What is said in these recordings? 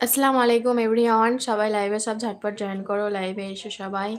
আসসালামু আলাইকুম এভরিওয়ান সবাই লাইভে সব ঝটপট জয়েন করো লাইভে এসো সবাই।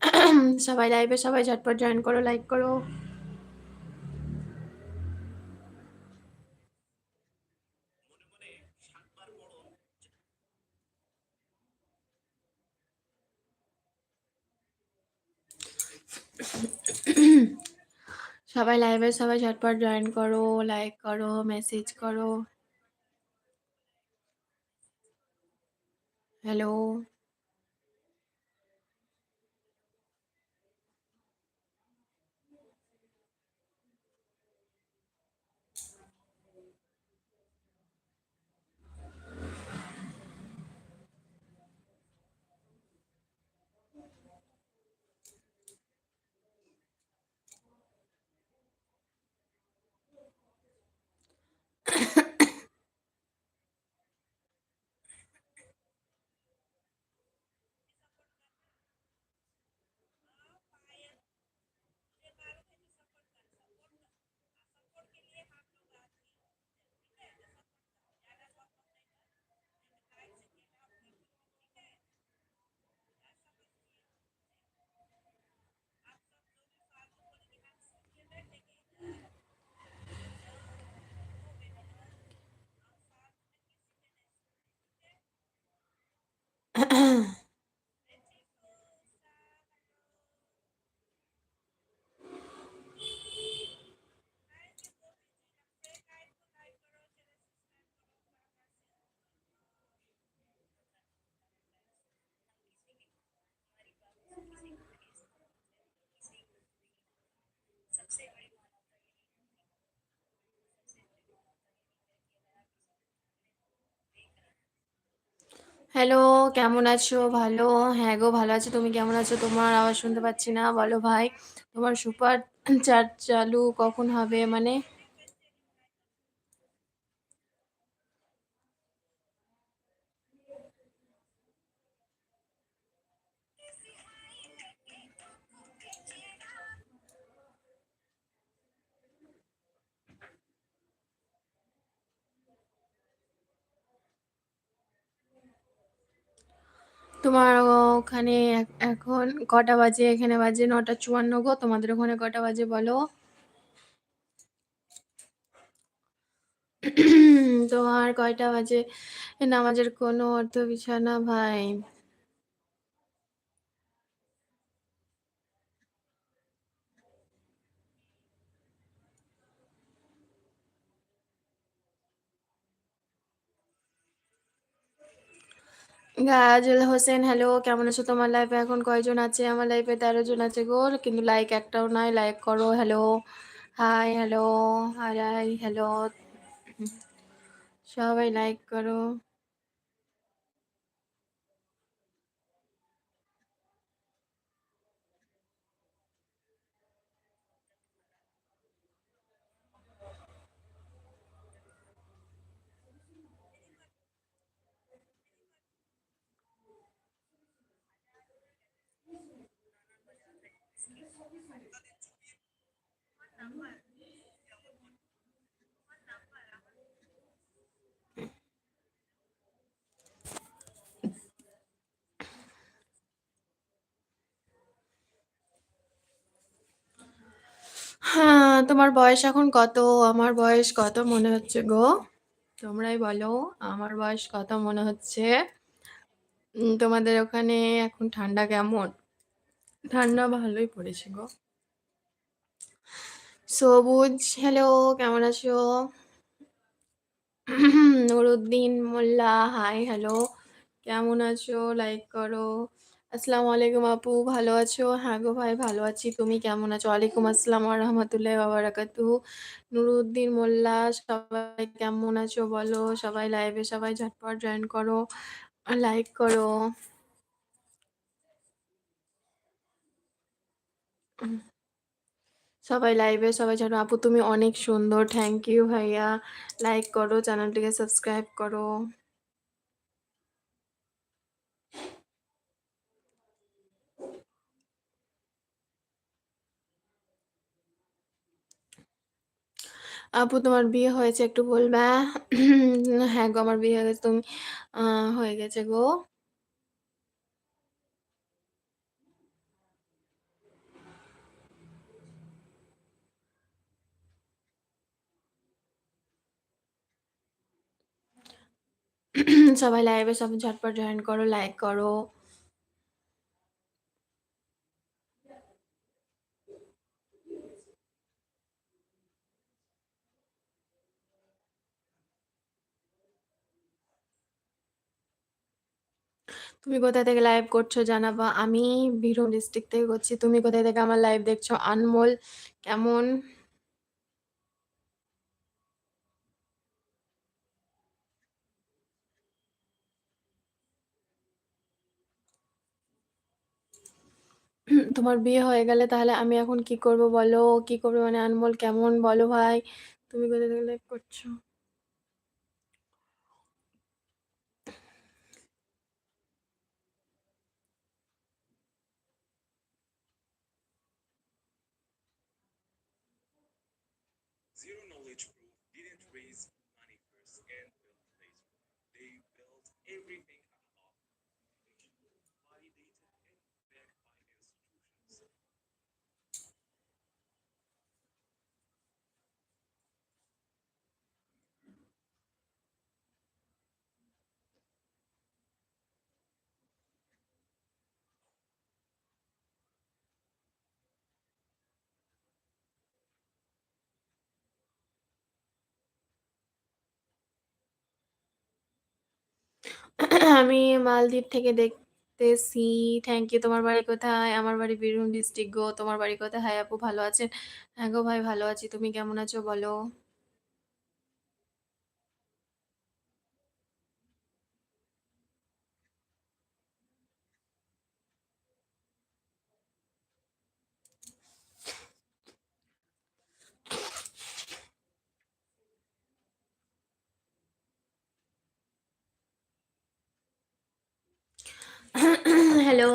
সবাই লাইভে সবাই ঝটপট জয়েন করো লাইক করো। সবাই লাইভে সবাই ঝটপট জয়েন করো লাইক করো মেসেজ করো। হ্যালো হ্যালো কেমন আছো? ভালো? হ্যাঁ গো, ভালো আছো। তুমি কেমন আছো? তোমার আওয়াজ শুনতে পাচ্ছি না? বলো ভাই, তোমার সুপার চার্জ চালু কখন হবে? মানে তোমার ওখানে এখন কটা বাজে? এখানে বাজে নটা চুয়ান্ন গো। তোমাদের ওখানে কটা বাজে বলো? তোমার কয়টা বাজে? নামাজের কোনো অর্থ বিছানা ভাই। গাজল হোসেন হ্যালো কেমন আছো তোমার লাইফে এখন কয়জন আছে? আমার লাইফে তেরো জন আছে গো, কিন্তু লাইক একটাও নাই লাইক করো hello hi hello hi hello সবাই লাইক করো। তোমার বয়স এখন কত? আমার বয়স কত মনে হচ্ছে গো? তোমরাই বলো আমার বয়স কত মনে হচ্ছে? তোমাদের ওখানে এখন ঠান্ডা কেমন? ঠান্ডা ভালোই পড়েছে গো। সবুজ হ্যালো কেমন আছো? নুরুদ্দিন মোল্লা হাই হ্যালো কেমন আছো? লাইক করো। আসসালামু আলাইকুম আপু ভালো আছো? হ্যাঁ গো ভাই ভালো আছি। তুমি কেমন আছো? ওয়ালাইকুম আসসালাম রাহমাতুল্লাহি ওয়া বারাকাতুহু। নুরুদ্দিন মোল্লা সবাই কেমন আছো বলো? সবাই লাইভে সবাই ঝটপট জয়েন করো। লাইক করো। সবাই লাইভে সবাই জানো আপু তুমি অনেক সুন্দর। থ্যাংক ইউ ভাইয়া। লাইক করো, চ্যানেলটিকে সাবস্ক্রাইব করো। আপু তোমার বিয়ে হয়েছে একটু বলবা? হ্যাঁ গো আমার বিয়ে হয়ে গেছে। তুমি হয়ে গেছে গো। সবাই লাইভে সব ঝটপট জয়েন করো, লাইক করো। তুমি কোথা থেকে লাইভ করছ জানাবা। আমি বীরভূম ডিস্ট্রিক্ট থেকে করছি। তুমি কোথায় থেকে আমার লাইভ দেখছ? আনমোল, কেমন? তোমার বিয়ে হয়ে গেলে তাহলে আমি এখন কি করব বলো? কি করবে মানে আনমোল, কেমন বলো ভাই? তুমি কোথা থেকে লাইভ করছ? Zero Knowledge Group didn't raise money first and build Facebook. They built everything আমি মালদ্বীপ থেকে দেখতেছি। Thank you. তোমার বাড়ি কোথায়? আমার বাড়ি বীরভূম ডিস্ট্রিক্ট গো। তোমার বাড়ি কোথায়? হ্যাঁ আপু, ভালো আছেন? হ্যাঁ গো ভাই, ভালো আছি। তুমি কেমন আছো বলো? হ্যালো।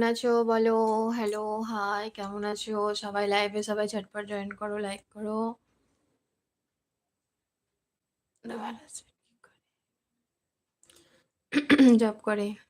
কেমন আছো বলো? হ্যালো, হাই কেমন আছো? সবাই লাইভে সবাই ঝটপট জয়েন করো, লাইক করো। জব করে।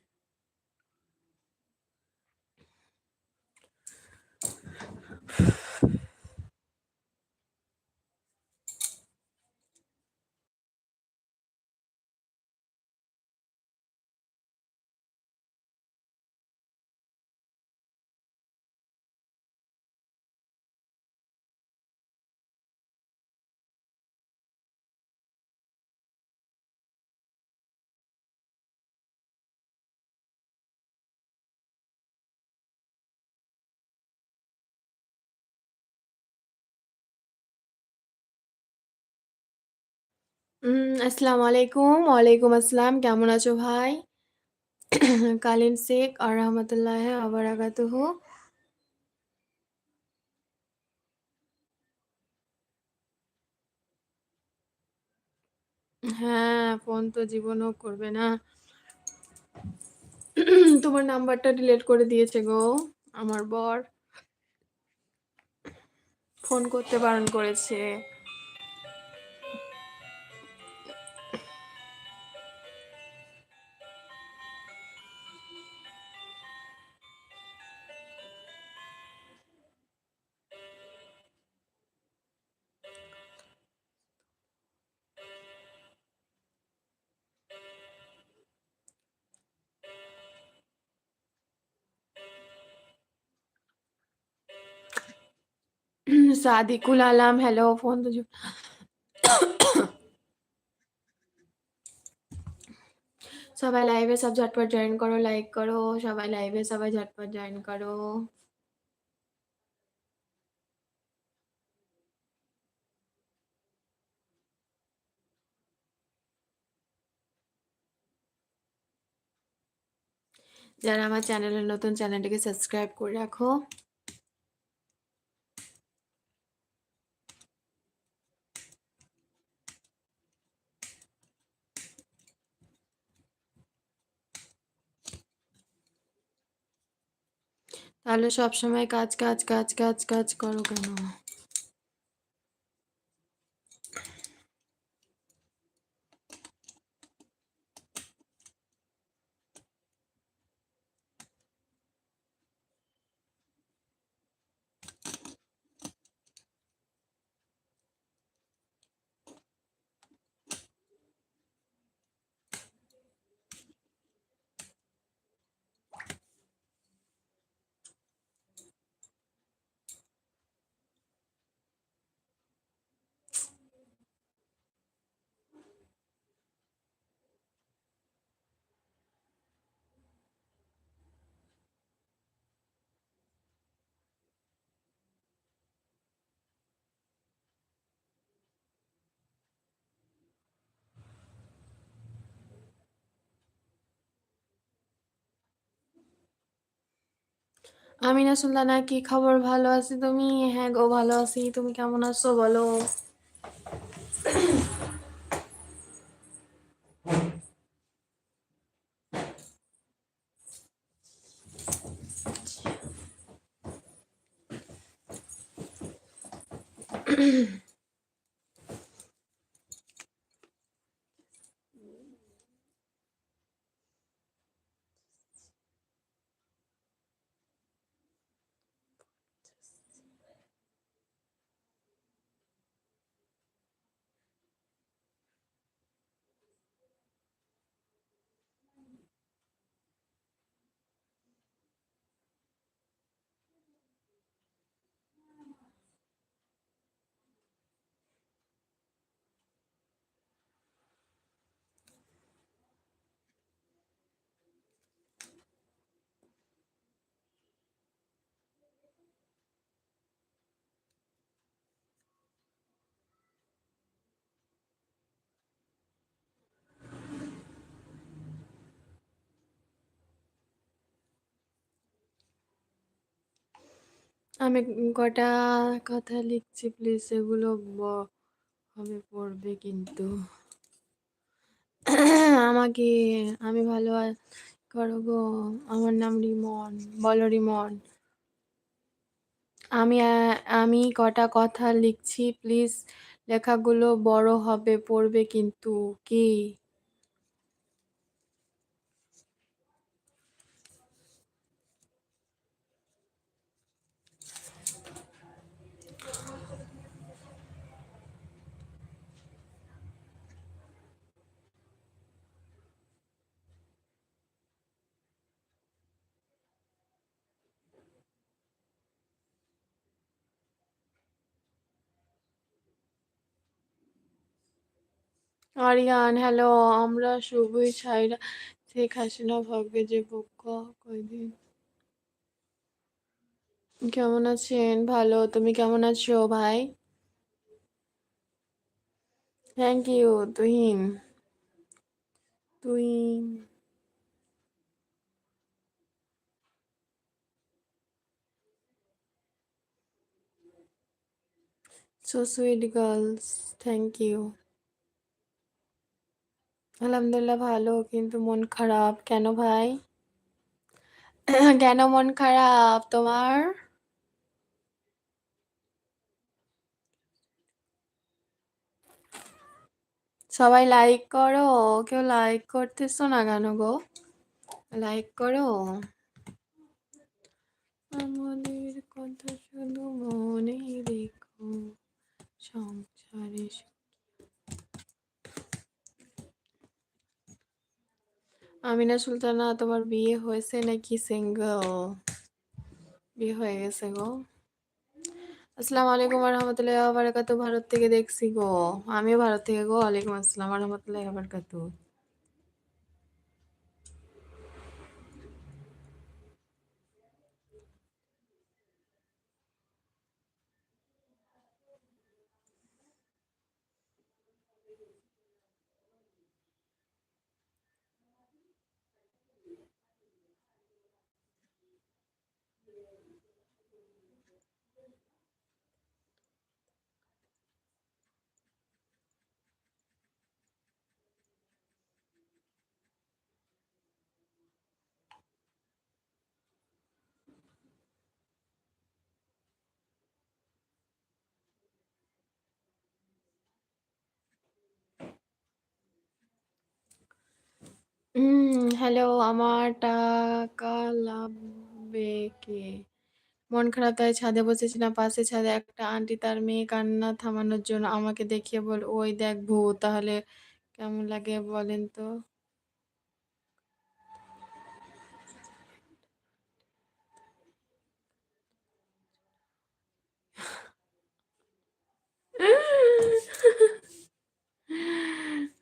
উম আসসালামু আলাইকুম। ওয়ালাইকুম আসসালাম। কেমন আছো ভাই? কালিম শেখ আর রহমতুল্লাহ ওয়া বারাকাতুহু। হ্যাঁ, ফোন তো জীবনেও করবে না। তোমার নাম্বারটা ডিলিট করে দিয়েছে গো। আমার বর ফোন করতে বারণ করেছে সাদিকুল আলাম হ্যালো ফোন তো সবাই লাইভে সব ঝটপট জয়েন করো লাইক করো, সবাই লাইভে সবাই ঝটপট জয়েন করো। যারা আমার চ্যানেলের নতুন চ্যানেলটিকে সাবস্ক্রাইব করে রাখো। তাহলে সবসময় কাজ কাজ কাজ কাজ কাজ করো কেন? আমিনা না কি খবর ভালো আছি তুমি? হ্যাঁ গো, ভালো আছি। তুমি কেমন আছো বলো? আমি কটা কথা লিখছি প্লিজ এগুলো হবে পড়বে কিন্তু। আমাকে, আমি ভালো করো আমার নাম রিমন, বলো রিমন। আমি আমি কটা কথা লিখছি প্লিজ লেখাগুলো বড় হবে, পড়বে কিন্তু। কি? আরিয়ান, হ্যালো, আমরা শুভই ছাইরা। শেখ হাসিনা ভাগ্যে যে পক্ষ কয়দিন? কেমন আছেন? ভালো, তুমি কেমন আছো ভাই? Thank you Tuhin. Tuhin. So sweet girls thank you আলহামদুলিল্লাহ, ভালো কিন্তু মন খারাপ কেন ভাই কেন মন খারাপ তোমার? সবাই লাইক করো। কেউ লাইক করতেছো না কেন গো? লাইক করো। আমাদের কথা শুধু মনে রেখো সংসারে আমিনা সুলতানা তোমার বিয়ে হয়েছে নাকি সিঙ্গেল? বিয়ে হয়ে গেছে গো। আসসালাম আলাইকুম রহমতুল্লাহ বারাকাত ভারত থেকে দেখছি গো আমিও ভারত থেকে গো আলাইকুম আসসালাম রহমতুল্লাহ বারাকাত হুম হ্যালো, আমার টাকা লাগবে কে? মন খারাপ, তাই ছাদে বসেছিলাম পাশে ছাদে একটা আন্টি, তার মেয়ে কান্না থামানোর জন্য আমাকে দেখিয়ে বল, ওই দেখ তাহলে কেমন লাগে বলেন তো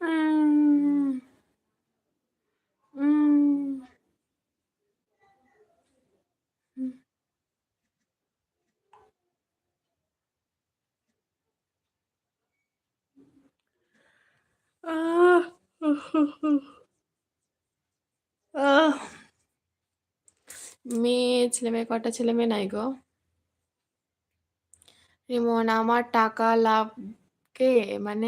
উম, উম, উম। আহ। মেয়ে ছেলে মেয়ে কটা ছেলে মেয়ে নাই গো রিমন, আমার টাকা লাভ কে মানে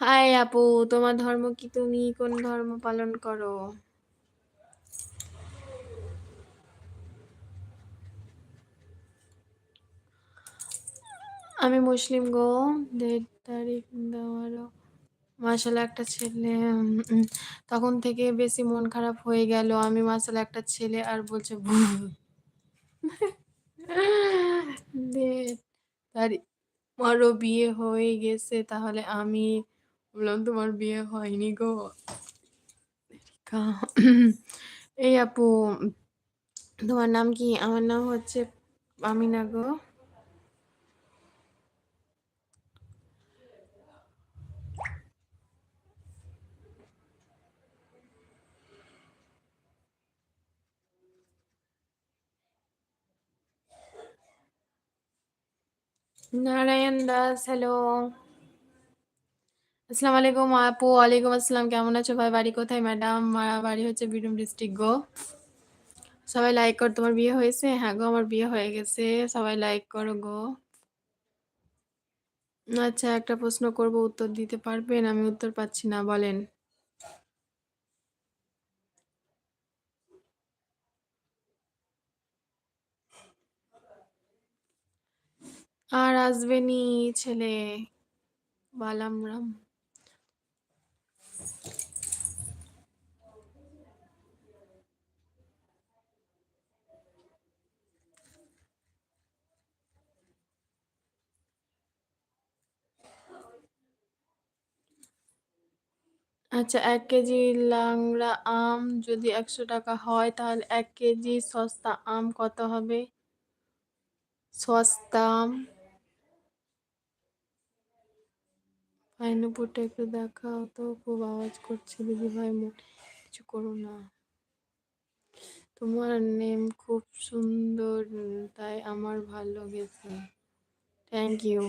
হাই আপু, তোমার ধর্ম কি তুমি? কোন ধর্ম পালন করো? আমি মুসলিম গো। ডেট তারিখ দেওয়ারও মাসালা একটা ছেলে তখন থেকে বেশি মন খারাপ হয়ে গেল। আমি মাসালা একটা ছেলে আর বলছে তারিখ আমারও বিয়ে হয়ে গেছে, তাহলে আমি বললাম তোমার বিয়ে হয়নি গো। এই আপু, তোমার নাম কি? আমার নাম হচ্ছে আমিনা গো। নারায়ণ দাস হ্যালো আসসালামু আলাইকুম আপু, ওয়ালাইকুম আসসালাম। কেমন আছো? ভাই, বাড়ি কোথায়? ম্যাডাম বাড়ি হচ্ছে বীরভূম ডিস্ট্রিক্ট গো। সবাই লাইক কর, তোমার বিয়ে হয়েছে? হ্যাঁ গো, আমার বিয়ে হয়ে গেছে। সবাই লাইক করো গো। আচ্ছা একটা প্রশ্ন করব, উত্তর দিতে পারবেন? আমি উত্তর পাচ্ছি না, বলেন। আর আসবেনি ছেলে। বালাম রাম। আচ্ছা এক কেজি লাংড়া আম যদি একশো টাকা হয়, তাহলে এক কেজি সস্তা আম কত হবে? সস্তা আম ভাই নুপুরটা একটু দেখাও তো, খুব আওয়াজ করছে দিদি ভাই মন কিছু করো না। তোমার নেম খুব সুন্দর, তাই আমার ভালো লেগেছে। Thank you